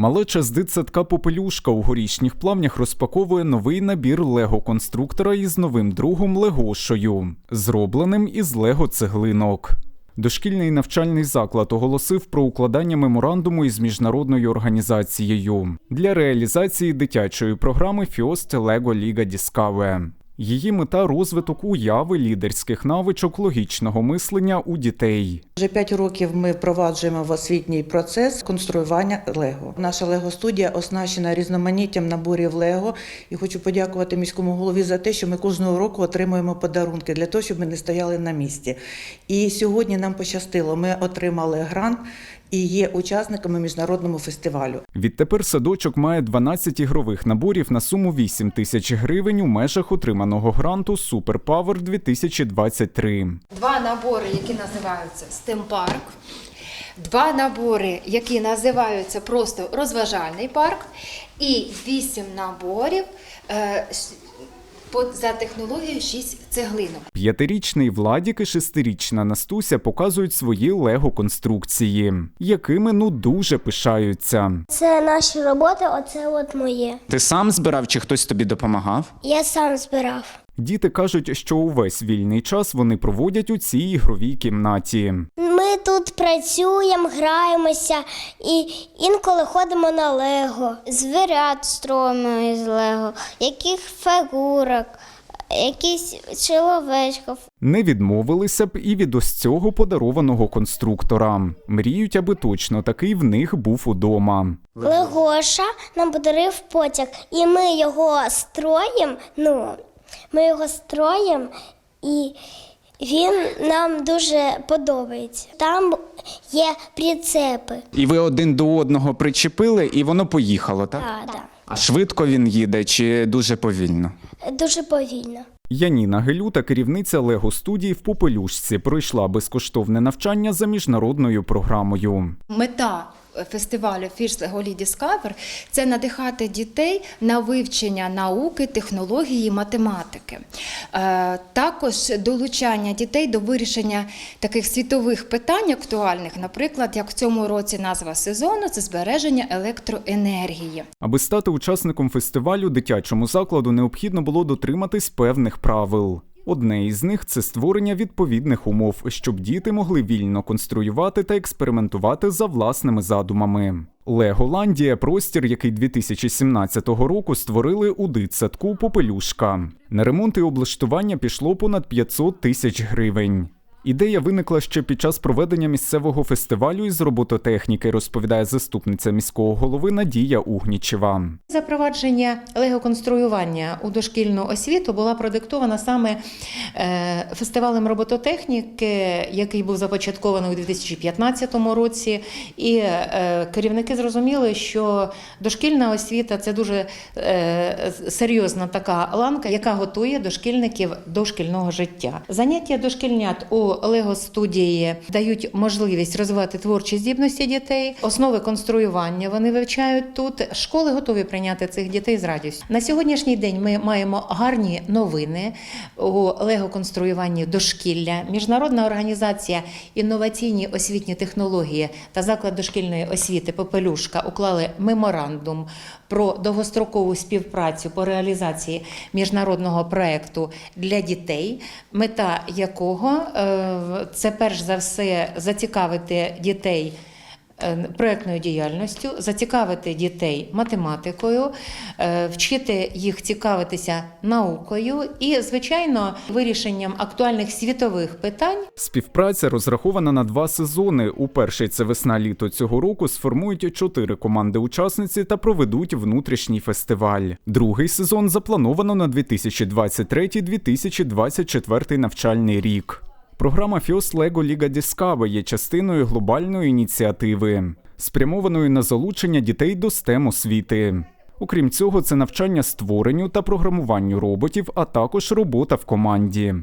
Малеча з дитсадка Попелюшка у горішніх плавнях розпаковує новий набір лего-конструктора із новим другом Легошою, зробленим із лего-цеглинок. Дошкільний навчальний заклад оголосив про укладання меморандуму із міжнародною організацією для реалізації дитячої програми Фіост Лего Ліга Діскаве. Її мета розвиток уяви лідерських навичок логічного мислення у дітей. Вже 5 років ми впроваджуємо в освітній процес конструювання Лего. Наша Лего-студія оснащена різноманіттям наборів Лего. І хочу подякувати міському голові за те, що ми кожного року отримуємо подарунки для того, щоб ми не стояли на місці. І сьогодні нам пощастило. Ми отримали грант і є учасниками міжнародного фестивалю. Відтепер садочок має 12 ігрових наборів на суму 8 тисяч гривень у межах отриманого гранту Суперпавер 2023. Два набори, які називаються STEM парк. Два набори, які називаються просто розважальний парк, і вісім наборів е, за технологією 6 цеглинок. П'ятирічний Владік і шестирічна Настуся показують свої лего-конструкції, якими ну дуже пишаються. Це наші роботи, оце от моє. Ти сам збирав чи хтось тобі допомагав? Я сам збирав. Діти кажуть, що увесь вільний час вони проводять у цій ігровій кімнаті. Ми тут працюємо, граємося і інколи ходимо на Лего. Звірят строїмо із Лего, яких фігурок, якісь чоловічків. Не відмовилися б і від ось цього подарованого конструктора. Мріють, аби точно такий в них був удома. Легоша нам подарив потяг, і ми його строїмо. Ну, ми його строїмо, і він нам дуже подобається. Там є прицепи. І ви один до одного причепили, і воно поїхало, так? Да, да. А швидко він їде чи дуже повільно? Дуже повільно. Яніна Гелюта, керівниця Лего студії в Попелюшці, пройшла безкоштовне навчання за міжнародною програмою. Мета фестивалю Fish Голі Discover – це надихати дітей на вивчення науки, технології, математики. Е, Також долучання дітей до вирішення таких світових питань актуальних, наприклад, як в цьому році назва сезону це збереження електроенергії. Аби стати учасником фестивалю, дитячому закладу необхідно було дотриматись певних правил. Одне із них це створення відповідних умов, щоб діти могли вільно конструювати та експериментувати за власними задумами. Леголандія простір, який 2017 року створили у дитсадку Попелюшка. На ремонт і облаштування пішло понад 500 тисяч гривень. Ідея виникла ще під час проведення місцевого фестивалю із робототехніки, розповідає заступниця міського голови Надія Угнічева. Запровадження лего-конструювання у дошкільну освіту була продиктована саме е, фестивалем робототехніки, який був започаткований у 2015 році. І е, керівники зрозуміли, що дошкільна освіта це дуже е, серйозна така ланка, яка готує дошкільників до шкільного життя. Заняття дошкільнят у лего-студії дають можливість розвивати творчі здібності дітей, основи конструювання вони вивчають тут. Школи готові прийняти цих дітей з радістю. На сьогоднішній день ми маємо гарні новини у лего-конструюванні дошкілля. Міжнародна організація інноваційні освітні технології та заклад дошкільної освіти Попелюшка уклали меморандум про довгострокову співпрацю по реалізації міжнародного проекту для дітей, мета якого е, це перш за все зацікавити дітей. Е, Проектною діяльністю зацікавити дітей математикою, е, вчити їх цікавитися наукою і, звичайно, вирішенням актуальних світових питань Співпраця розрахована на два сезони. У перший це весна-літо цього року сформують чотири команди-учасниці та проведуть внутрішній фестиваль. Другий сезон заплановано на 2023-2024 навчальний рік. Програма FIOS LEGO Ліга Discover є частиною глобальної ініціативи, спрямованої на залучення дітей до STEM освіти. Окрім цього, це навчання створенню та програмуванню роботів, а також робота в команді.